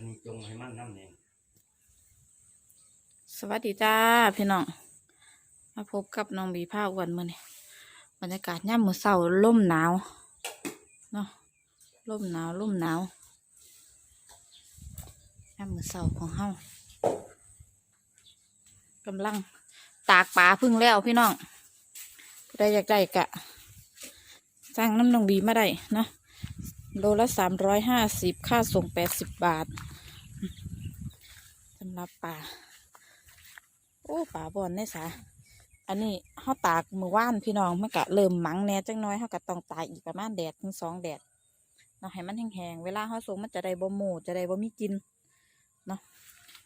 อันนี้จงให้มันน้ำเนี่ยสวัสดีจ้าพี่น้อง มาพบกับน้องบีผ้าอ้วันมื่อนี้บรรยากาศย่ามมือเศร้าล่มหนาวเนาะล่มหนาวล่มหนาวย่ามมือเศร้าของเฮากำลังตากปลาพึ่งแล้วพี่น้องผู้ใดอยากได้กะสร้างน้ำน้องบีมาได้เนาะโลละสามร้อยห้าสิบค่าส่งแปดสิบบาทำหรับปลาโอ้ป่าบอนในสาอันนี้เฮาตากมือว่านพี่น้องมันก็เริ่มมังแน่จังน้อยเฮาก็ต้องตากอีกประมาณแดดถึงสองแดดเนาะให้มันแห้งๆเวลาเฮาส่งมันจะได้บ่หมูจะได้บ่มีกินเนาะ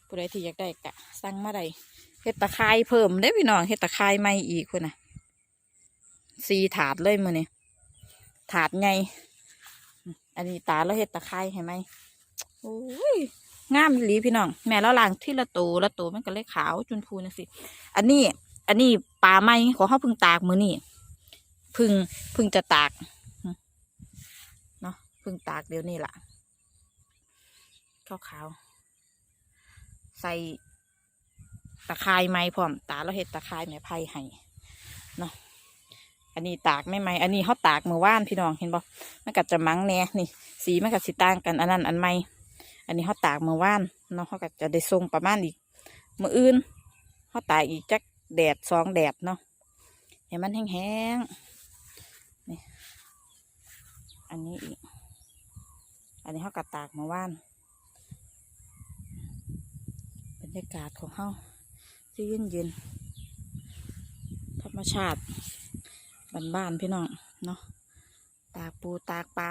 ผู้ใดที่อยากได้ก็สั่งมาได้เฮ็ดตะไคร้เพิ่มเด้พี่น้องเฮ็ดตะไคร้ใหม่อีกพุ่นน่ะสี่ถาดเลยมือนี้ถาดใหญ่อันนี้ตาแล้วเฮ็ดตะไคร้ให้ไหมโอ้ย งามหลีพี่น้อง แม่แล้วล้างที่ละตูละตูมันก็เลยขาวจุนพูนสิอันนี้ อันนี้ปลาไม้ของเขาพึ่งตากมือนี่พึ่งพึ่งจะตากเนาะพึ่งตากเดี๋ยวนี้ล่ะขาวขาวใส่ตะไคร้ไม้พร้อมตาเราเห็ดตะไคร้ไม้ไผ่ให้เนาะอันนี้ตากไม่ไหม อันนี้เขาตากมือว่านพี่น้องเห็นบ่มันก็จะมังแน่นี่ สีมันก็สิต่างกัน อันนั้นอันใหม่ อันนี้เขาตากเมื่อวานเนาะเขาก็จะได้ทรงประมาณอีกมื่ออื่นเขาตากอีกจักแดดสองแดดเนาะให้มันแห้งๆนี่อันนี้อีก อันนี้เขาก็ตากเมื่อวานบรรยากาศของเขาที่เย็นเย็นๆธรรมชาติบ้านๆพี่น้องเนาะตากปูตากปลา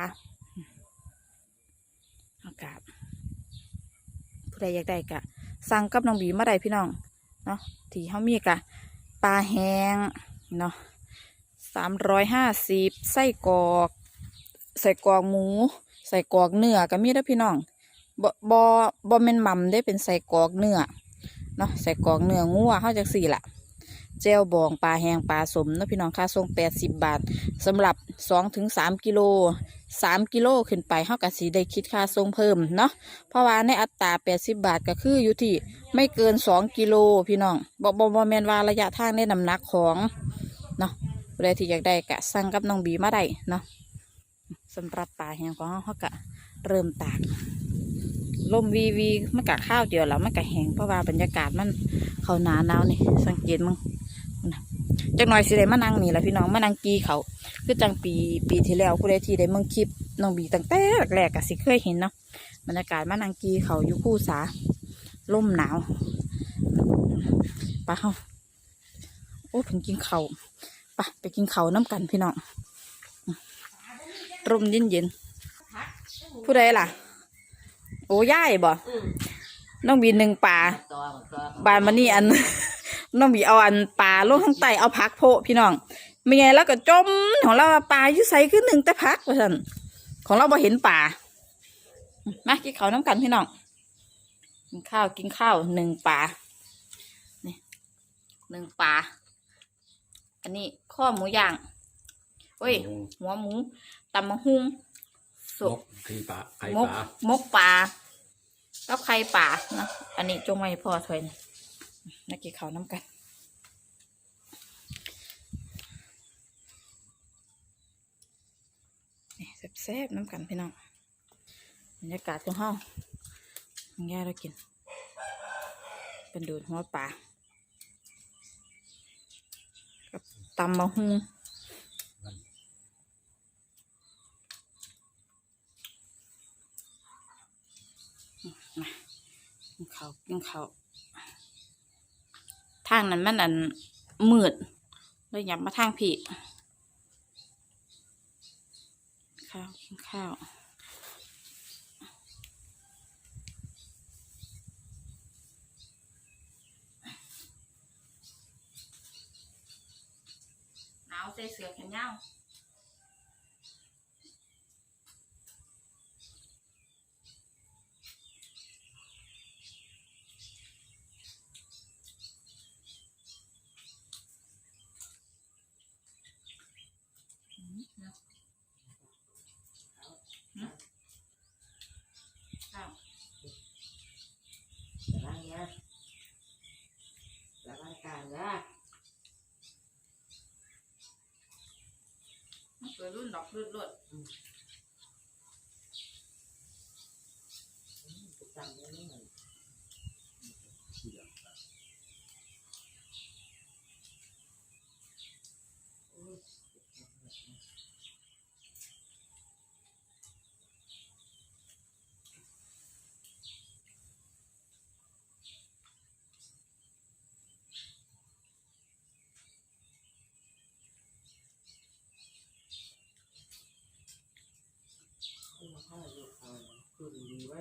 อากาศ ผู้ใดอยากได้กะสั่งกับน้องบีมาได้พี่น้องเนาะที่เขามีกะปลาแห้งเนาะสามร้อยห้าสิบไส้กรอก ใส่กรอกหมู ใส่กรอกเนื้อก็มีเด้อพี่น้องบ่บ่บ่แม่นหม่ำได้เป็นใส่กรอกเนื้อเนาะใส่กรอกเนื้องัวเขาจักสี่ละเจลบองปลาแห้งปลาสมเนาะพี่น้องค่าส่งแปดสิบบาทสำหรับสองถึงสามกิโล สามกิโลขึ้นไปเขากะสีได้คิดค่าส่งเพิ่มเนาะเพราะว่าในอัตรา80บบาทก็คืออยู่ที่ไม่เกิน2กิโลพี่น้องบอกบอกแมนว่าระยะทางในน้ำหนักของเนาะผู้ใดที่อยากได้กะสั่งกับน้องบีมาได้เนาะสำหรับปลาแห้งของเขาเขากะเริ่มตากลมวีวีมันกะข้าวเดียวแล้วมันกะแห้งเพราะว่าบรรยากาศมันเขาหนาหนาวนี่สังเกตมึง จักหน่อยสิได้มานั่งนี่แหละพี่น้องมานั่งกีเขาคือจังปีปีที่แล้วผู้ใดที่ได้เมืองคลิปน้องบีตั้งแต่แรกๆกะสิเคยเห็นเนาะบรรยากาศมานังกีเขาอยู่คู่สาล่มหนาวไปะเขาโอ้เพิ่งกินเขาวไปะไปกินเขาวน้ำกันพี่น้องร่มเย็นเย็นๆผู้ใดล่ะ โอ้ย่ายบ่น้องบีหนึ่งปลาบานมานี่อัน น้องบีเอาอันปลาลงข้างใต้เอาพักโพะพี่น้องไม่ไงแล้วก็จมของเราว่าปลาอยู่ใส่ขึ้นหนึ่งแต่พักว่าสันของเราบ่เห็นปลามากินข้าวน้ำกันพี่น้องกินข้าวกินข้าวหนึ่งปลานี่หนึ่งปลาอันนี้ข้อหมูย่างโอ้ยหัวหมูตำมะฮุ่งมสุกกขี้ปลาไข่มปกลามกปลากับไข่ปลานะอันนี้จงไว้ให้พ่อถอยนะ มากินข้าวน้ำกันนี่แซ่บๆน้ำกันพี่น้องบรรยากาศของห้องง่ายเรากิน เป็นดูดหัวปลากับตำมะฮุงมากินข้าวกินข้าว ทางนั้นมันอันมืดเลยยับมาทางผีข้าวกินข้าวหนาวใส่เสื้อแขนยาว ครับระวังนะระวังการนะมันเกิดรุ่นดอกรุ่นรดอืกูจำได้ไม่หมน เอามาให้ลูกเอาคืนดีไว้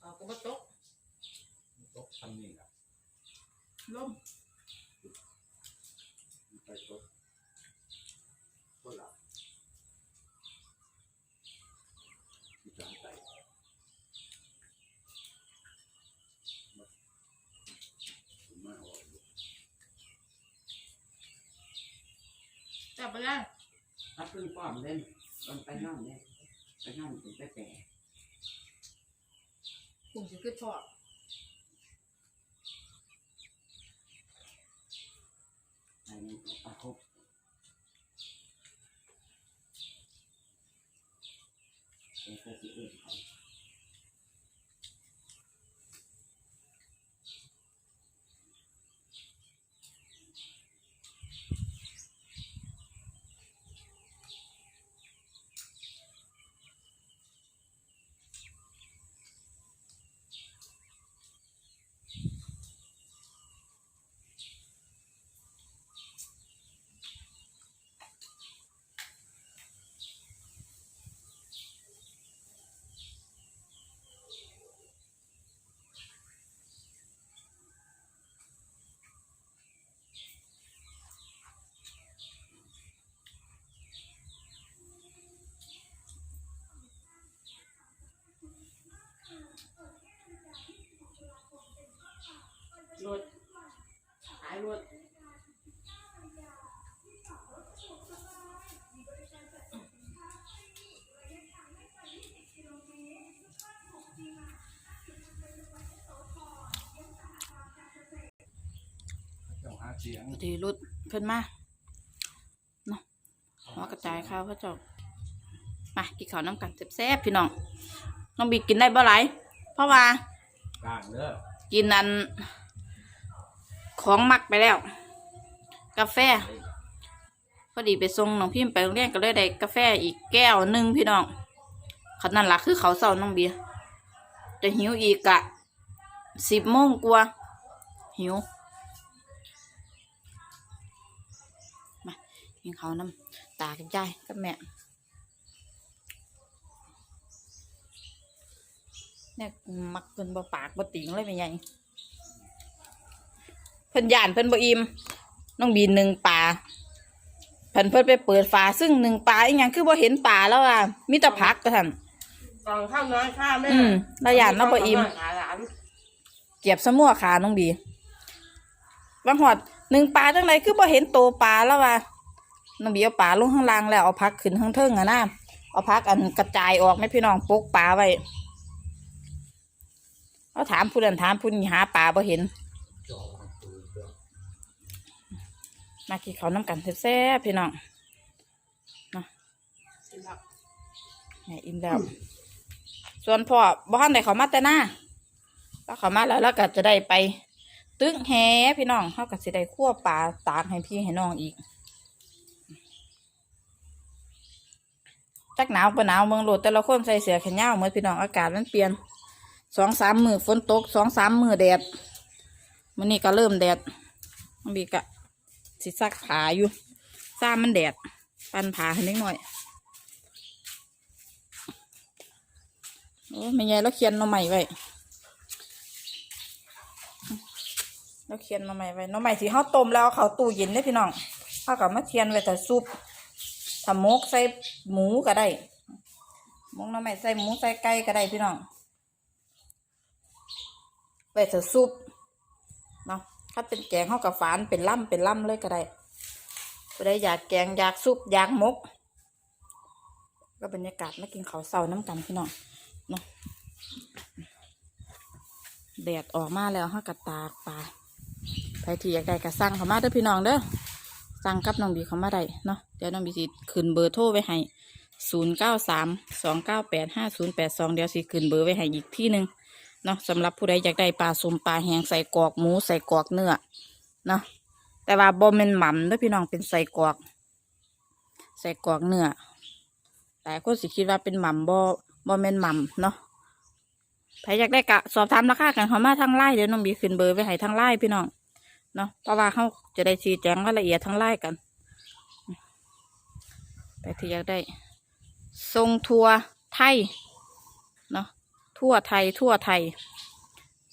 เอากระบะตกตกทำนี่ครับล่มไปตกหลับที่จางใจมามาออกอยู่ จับไปแล้ว รับพึ่งป้อมเล่นลงไปนั่งเล่ยไปนั่งถึงไปแต่กลุ่มสิคือชอบอันนี้ปะคบเอ็กซ์สิเอ็กซ์เเจ้าหาเสียงพอดีรุดเพิ่นมาเนาะหัวกระจายข้าวพระเจ้ามากินข้าวน้ำกันแซ่บๆพี่น้องน้องบีกินได้บ่หลายเพราะว่ากลางเด้อกินอัน ของมักไปแล้ว กาแฟพอดีไปส่งน้องพิมพ์ไปโรงเรียนก็เลยได้กาแฟอีกแก้วหนึ่งพี่น้องขนาดละคือเขาวเศร้าน้องเบียร์จะหิวอีกอะสิบโมงกว่าหิว มากินข้าวน้ำตากับยายกับแม่เนี่ยมักเพิ่นบ่ปากบ่ติงเลยแม่ใหญ่เพิ่นย่านเพิ่นบ่อิ่มน้องบีหนึ่งปลาเพิ่นเพิ่นไปเปิดฝาซึ่งหนึ่งปลาอีหยังคือบ่เห็นปลาแล้วอะมีแต่ผักกระทันกล่องข้าวน้อยข้าวแม่อืมแล้วย่านน้องบ่อิ่มหาหลานเก็บสมั่วขาน้องบีบางหอดหนึ่งปลาจังไรคือบ่เห็นโตปลาแล้วว่ะ น้องบีเอาปลาลงข้างล่างแล้วเอาพักขึ้นข้างเทิงอะนะเอาพักอันกระจายออกไม่พี่น้องปกปลาไว้เอาถามผู้นั้นถามผู้นี้หาปลาบ่เห็นจอมันปืนเด้อมากินข้าน้ำกันแซ่บๆพี่น้องแหม่อิ่มแล้วส่วนพ่อบ้านไหนเขามาแต่หน้าแล้วเขามาแล้วแล้วก็จะได้ไป ตึกแฮพี่น้องเขาก็สิได้คั่วปลาตากให้พี่ให้น้องอีก จักหนาวปะหนาวเมืองโหลดแต่ละคนใส่เสื้อแขนยาวเหมือนพี่น้องอากาศมันเปลี่ยนสองสามมือฝนตกสองสามมือแดดมันนี้ก็เริ่มแดดมันบีกะสิซักผาอยู่ซ้ามันแดด ปันผาให้นิดหน่อยโอ้ไม่ใหญ่แล้วเขียนน่อใหม่ไว้แล้วเขียนน่อใหม่ไว้น่องใหม่ที่เขาต้มแล้วเขาตู้เย็นได้พี่น้องเขากับมาเทียนไว้แต่ซุป ถ้าหมกใส่หมูก็ได้มกน้ำไม่ใส่หมูใส่ไก่ก็ได้พี่น้องไปเถอะซุปเนาะถ้าเป็นแกงเขากับฝานเป็นล่ำเป็นล่ำเลยก็ได้ก็ได้อยากแกงอยากซุปอยากมก ก็บรรยากาศมากินข้าวเสาน้ำกันพี่น้องเนาะแดดออกมาแล้วเฮาก็ตากปลาใครที่อยากได้ก็สั่งเขามาเด้อพี่น้องเด้อ สั่งกับน้องบีเขามาได้เนาะเดี๋ยวน้องบีสิขึ้นเบอร์โทรไว้ให้ศูนย์เก้าสามสองเก้าแปดห้าศูนย์แปดสองเดี๋ยวสิขึ้นเบอร์ไว้ให้อีกที่หนึ่งเนาะสำหรับผู้ใดอยากได้ปลาสมปลาแหงใส่กอกหมูใส่กอกเนื้อเนาะแต่ว่าบ่แม่นหม่ำด้อพี่น้องเป็นใส่กอก ใส่กอกเนื้อแต่คนสิคิดว่าเป็นหม่ำบ่บ่แม่นหม่ำเนาะใครอยากได้กะสอบถามราคากันเขามาทางไลน์เดี๋ยวน้องบีขึ้นเบอร์ไว้ให้ทางไลน์พี่น้อง เนาะเพราะว่าเขาจะได้ชี้แจงรายละเอียดทางไลน์กันแต่ที่อยากได้ ทรงทัวร์ไทยเนาะทั่วไทยทั่วไทย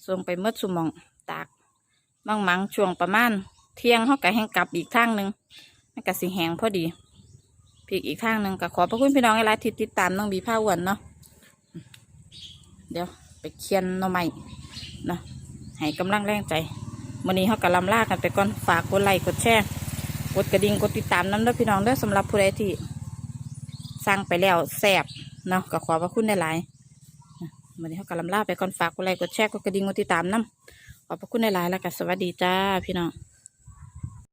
ส่งไปเมื่อสุมองตากมังมังช่วงประมาณ เที่ยงเขาก็แห้งกลับอีกทางหนึ่งมันก็สิแหงพอดีพลิกอีกทางหนึ่งก็ขอพระคุณพี่น้องหลายๆที่ติดตามน้องบีผ้าอ้วนเนาะเดี๋ยวไปเคียนหน่อไม้เนาะให้กำลังแรงใจ วันนี้เขากำลำลากันไปก่อนฝากกดไลค์กดแชร์กดกระดิ่งกดติดตามน้ำด้วยพี่น้องด้วยสำหรับผู้ใดที่สั่งไปแล้วแสบเนาะก็ขอพระคุณหลายๆวันนี้เขากำลังลาไปก่อนฝากกดไลค์กดแชร์กดกระดิ่งกดติดตามน้ำขอบพระคุณหลายๆแล้วก็สวัสดีจ้าพี่น้อง